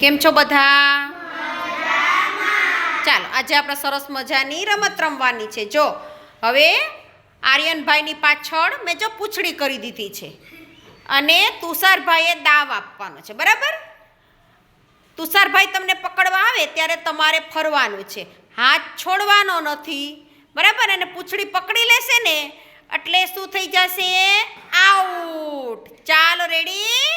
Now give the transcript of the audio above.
કેમ છો બધા? ચાલો, આજે આપણે સરસ મજાની રમત રમવાની છે. જો, હવે આર્યનભાઈની પાછળ મેં જો પૂછડી કરી દીધી છે. અને તુષારભાઈએ દાવ આપવાનો છે, બરાબર? તુષારભાઈ તમને પકડવા આવે ત્યારે તમારે ફરવાનું છે. હાથ છોડવાનો નથી, બરાબર? અને પૂછડી પકડી લેશે ને, એટલે શું થઈ જશે? આઉટ ચાલો રેડી